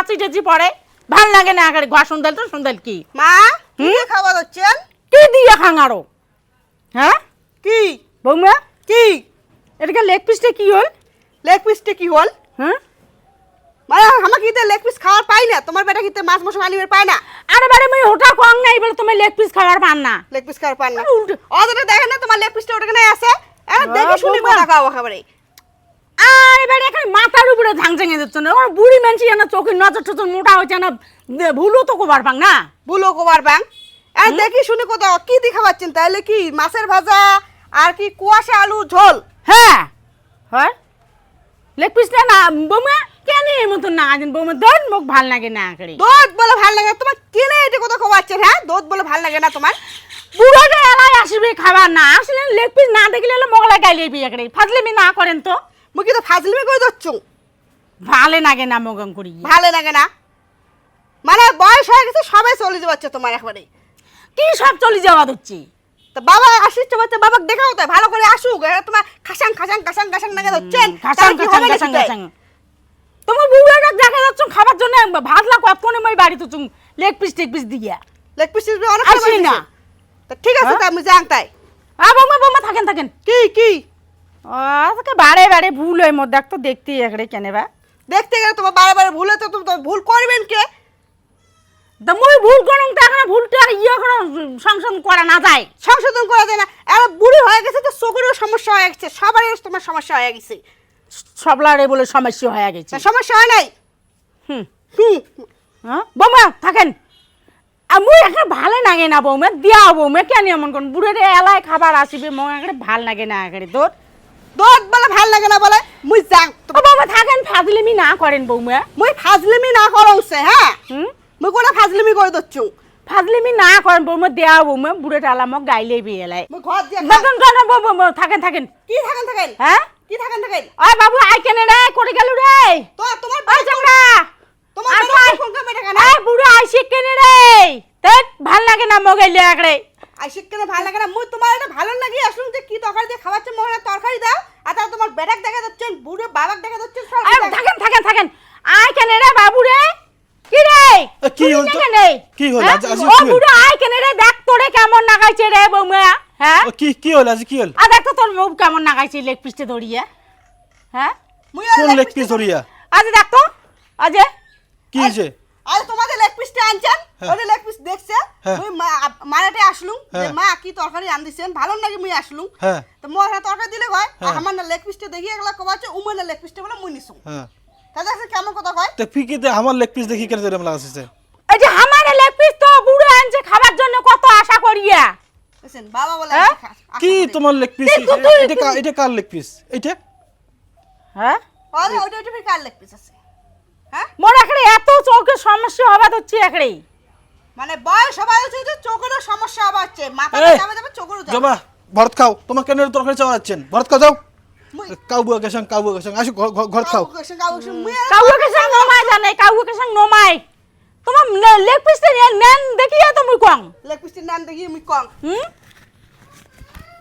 কাঁচি টেচি পড়ে ভালো লাগে না আগে ঘর সুন্দর তো সুন্দর কি? মা কি দিয়ে খাবার হচ্ছেন কি দিয়ে খাঙারো হ্যাঁ? কি? বৌমা? কি? এটাকে লেগ পিসটা কি হল? লেগ পিসটা কি হল? হ্যাঁ? মানে আমাকে লেগ পিস খাওয়ার পাই না। তোমার বেটা কিতে মাছ মশলা আনিবার পায় না। আরে বারে মই ওটা কম নাই বলে তুমি লেগ পিস খাবার পান না। লেগ পিস খাওয়ার পান না। অতটা দেখে না তোমার লেগ পিসটা ওটাখানে আছে। আ, দেখে শুনি। কথা খাওয়া খাবারে আরে বারে এখানে মাথার উপরে ঝাং ঝাঙে দিচ্ছ না। ওর বুড়ি মানছি না চোখের নজর টজর মোটা হয়েছে না ভুলও তো কোবার পাং না? বুলো কোবার ব্যাং এখন দেখি শুনি কোথাও কি দিয়ে খাওয়াচ্ছেন তাহলে কি মাছের ভাজা আর কি কুয়াশা আলু ঝোল? হ্যাঁ। হয় লেগ পিসটা না বৌমা কেন এই মতন না আছেন? বৌমা দন মুখ ভালো লাগে না করে। দুধ বলে ভালো লাগে তোমার কেনে এটা কথা খাওয়াচ্ছেন হ্যাঁ? দুধ বলে ভালো লাগে না তোমার। বুড়োটা এলাই আসবে খাবার না। আসলে লেগ পিস না দেখলে মোগলা গাইলে বিয়ে করে। ফাজলেমি না করেন তো। মুই কিন্তু ফাজলিমি করে দিচ্ছ ভালে লাগে না মগম করি। ভালো লাগে না? মানে বয়স হয়ে গেছে সবাই চলে যাচ্ছে তোমার একবারে কি সব চলে যাওয়া দিচ্ছি তো বাবা আসিস বাচ্চা বাবাকে দেখাও তাই ভালো করে আসুক। তোমার খাসাং খাসাং খাসাং খাসাং নাকি ধরছেন। খাসাং খাসাং খাসাং খাসাং। তোমার বুড়োটা দেখা যাচ্ছে খাবার জন্য ভাতলা কতক্ষণে মই বাড়িতে চুং লেগ পিস টেগ পিস দিয়া। লেগ পিস অনেক আসি না। তা ঠিক আছে হ্যাঁ? তাই আমি যাং তাই। আ বৌমা বৌমা থাকেন থাকেন। কি কি? আজকে বারে বারে ভুল হয় মোর দেখ তো দেখতে একড়ে কেনে বা। দেখতে গেলে তোমার বারে বারে ভুল হতো তুমি তো ভুল করবেন কে? তা মই ভুল করুন তো এখন ভুলটা ইয়ে করো সংশোধন করা না যায়। সংশোধন করা যায় না। এবার বুড়ি হয়ে গেছে তো চোখেরও সমস্যা হয়ে গেছে সবারই তোমার সমস্যা হয়ে গেছে। সবলারে বলে সমস্যা হয়ে গেছে। সমস্যা হয় নাই? হুম। হুম। হ্যাঁ? বৌমা থাকেন। আর মুই এখন ভালো লাগে না বৌমা দিয়া বৌমা কেন এমন কোন বুড়ের এলায় খাবার আসিবে মো এখন ভালো লাগে না একেবারে তোর। দুধ বলে ভালো লাগে না বলে মুই যাং। ও বৌমা থাকেন ফাজলিমি না করেন বৌমা। মুই ফাজলিমি না করা উঠছে হ্যাঁ মুই কোনো ফাজলিমি করে দিচ্ছু? ফাজলিমি না করেন বৌমা দেয়া বৌমা গাইলে বিয়েলাই মুই ঘর দিয়ে খাই। থাকেন থাকেন। কি থাকেন থাকেন? হ্যাঁ কি থাকেন থাকেন? ওই বাবু আই কেনে রে করে গেল রে? তো তোমার ওই চামড়া তোমার ভাই। ফোন করে টাকা এই বুড়ো আইসি কেনে রে তেত ভালো লাগে না মগাইলে একড়ে আইসিক কেন ভালো লাগে না? মুই তোমার এটা ভালো লাগে আসুন যে কি তরকারি দিয়ে খাওয়াচ্ছে মনে হয় তরকারি দাও আর তার তোমার বেটাক দেখা যাচ্ছে বুড়ো বাবাক দেখা যাচ্ছে সব এই, থাকেন থাকেন থাকেন আই কেনে রে বাবু রে কি রে এ, কি তুমি হল তো? কেনে? কি হল? হ্যাঁ? আজ- আজ ও বুড়ো আই কেনে রে দেখ তোরে কেমন নাগাইছে রে বৌমা হ্যাঁ? ও, কি কি হল? আজ কি হল? আর দেখ তো তোর মুখ কেমন নাগাইছে লেগ পিসতে ধরিয়ে হ্যাঁ? মুই কোন লেগ পিস ধরিয়া আজ দেখ তো আজ কি হয়েছে? আজ তোমাদের লেগ পিসটা আনছেন? হ্যাঁ। ওটা লেগ পিস দেখছে? হ্যাঁ। মুই মারাতে আসলুম। যে। মা কি তরকারি আন দিছেন ভালো নাকি মুই আসলুম? হ্যাঁ। তো মোর হাতে তরকারি দিলে কয় হ্যাঁ। আমার না লেগ পিসটা দেখি এগুলা কবাচ্ছে উমর না লেগ পিসটা বলে মুই নিছু হ্যাঁ। তা দেখছে কেমন কথা কয়? তো ফিকিতে আমার লেগ পিস দেখি কেন এরকম লাগাচ্ছে এই যে আমার লেগ পিস তো বুড়ো আনছে খাবার জন্য কত আশা করিয়া। বুঝছেন বাবা বলে হ্যাঁ? কি তোমার লেগ পিস? এটা এটা কার লেগ পিস? এটা হ্যাঁ? আরে ওটা ওটা ফির কার লেগ পিস আছে? হ্যাঁ? মোর একড়ে এত চৌকের সমস্যা হবা হচ্ছে একড়ে মানে বয়স সবাই হচ্ছে যে চোখেরও সমস্যা আবার হচ্ছে। মাথা যাবে যাবে চোখেরও যাবে। জবা ভরত খাও। তোমার কেন তরকারি চাওয়া যাচ্ছেন ভরত খাও যাও। মুই- কাউ বুয়া গেছাং কাউ বুয়া গেছাং আসো ঘর- খাও। কাউকে সে- কাউকে সে- মুই আর- কাউকে সঙ্গ নমাই জানে কাউকে সঙ্গ নমাই তোমার লেগ পিস নেন দেখি তো মুই কং লেগ পিসটির নাম দেখি মুই কং হুম?